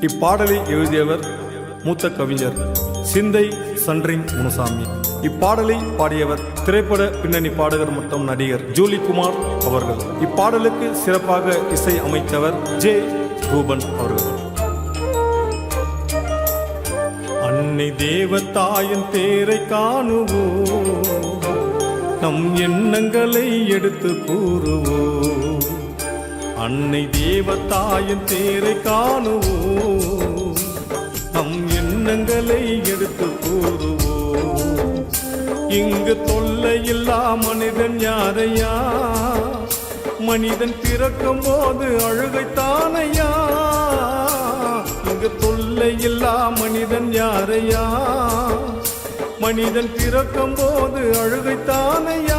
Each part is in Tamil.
இப்பாடலை எழுதியவர் மூத்த கவிஞர் சிந்தை சன்றிங் முனுசாமி. இப்பாடலை பாடியவர் திரைப்பட பின்னணி பாடகர் மற்றும் நடிகர் ஜூலி குமார் அவர்கள். இப்பாடலுக்கு சிறப்பாக இசை அமைத்தவர் ஜே. ரூபன் அவர்கள். அன்னை தேவத்தாயின் தேரை காணுவோ நம் எண்ணங்களை எடுத்து கூறுவோம். அன்னை தேவத்தாயின் தேரை காணுவோம். நம் எண்ணங்களை எடுத்து கூறுவோம். இங்கு தொல்லையில்லா மனிதன் யாரையா? மனிதன் பிறக்கும் போது அழுகைத்தானையா இங்கு தொல்லையில்லா மனிதன் யாரையா? மனிதன் பிறக்கும் போது அழுகைத்தானையா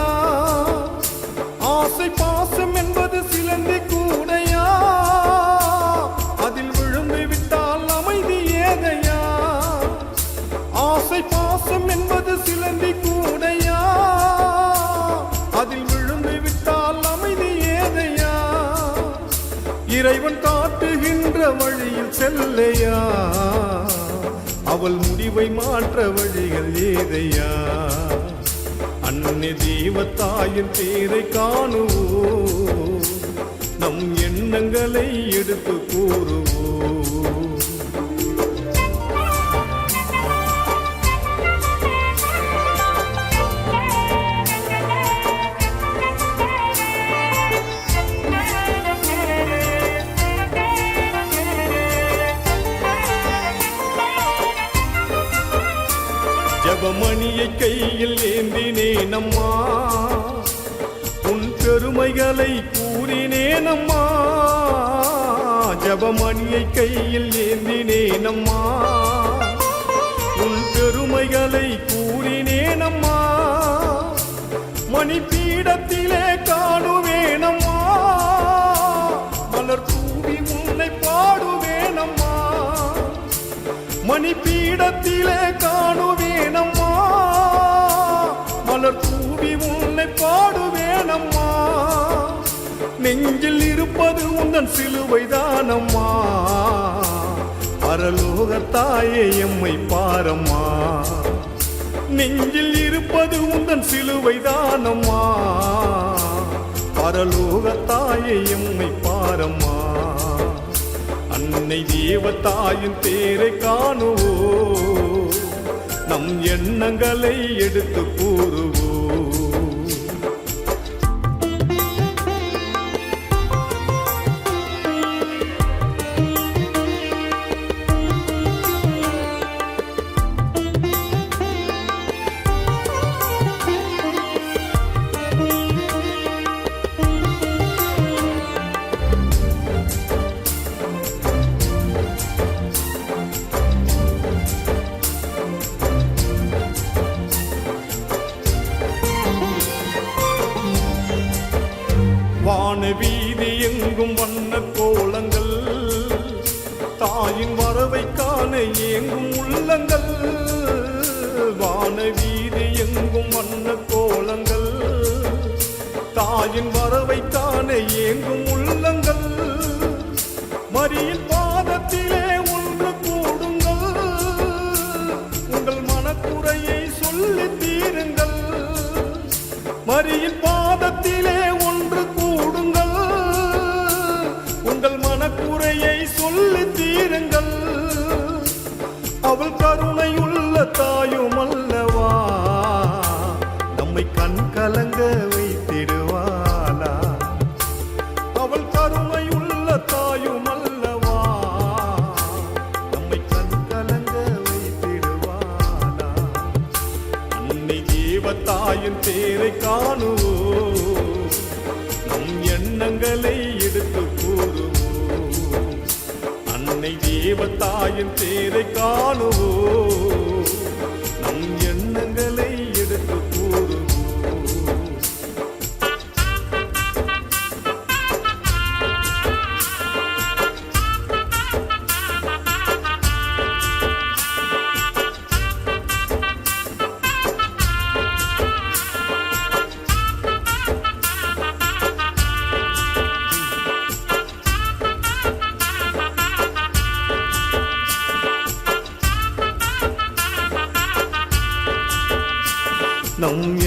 இறைவன் காட்டுகின்ற வழியில் செல்லையா? அவள் முடிவை மாற்ற வழிகள் ஏதையா? அன்னை தெய்வத்தாயின் பேரை காணுவோம். நம் எண்ணங்களை எடுத்து கூறுவோம். ஜபமணியை கையில் ஏந்தினேன் அம்மா உன் பெருமைகளை கூறினேன் அம்மா ஜபமணியை கையில் ஏந்தினேன் அம்மா உன் பெருமைகளை கூறினேன் அம்மா மணிப்பீடத்திலே காணுவேன் மணி பீடத்திலே காணுவேனம்மா. மலர் தூவி உன்னை பாடுவேனம்மா. நெஞ்சில் இருப்பது உந்தன் சிலுவைதானம்மா. பரலோக தாயே எம்மை பாரம்மா. நெஞ்சில் இருப்பது உந்தன் சிலுவைதானம்மா. பரலோக தாயே எம்மை பாரம்மா. அன்னை தேவத்தாயின் பேரை காணுவோ நம் எண்ணங்களை எடுத்து கூறுவோம். வான வீதி எங்கும் வண்ண கோலங்கள். தாயின் வரவை காண ஏங்கும் உள்ளங்கள். வான வீதி எங்கும் வண்ண கோலங்கள். தாயின் வரவை காண ஏங்கும் உள்ளங்கள். மரியின் பாதத்திலே ஒன்று கூடுங்கள். உங்கள் மனக்குறையை சொல்லி தீருங்கள். மரியின் பாதத்திலே தேவத்தாயின் பேரை காணுவோம். நம் எண்ணங்களை எடுத்து கூறுவோம். அன்னை தேவத்தாயின் பேரை காணுவோம். நம் எண்ணங்களை நம்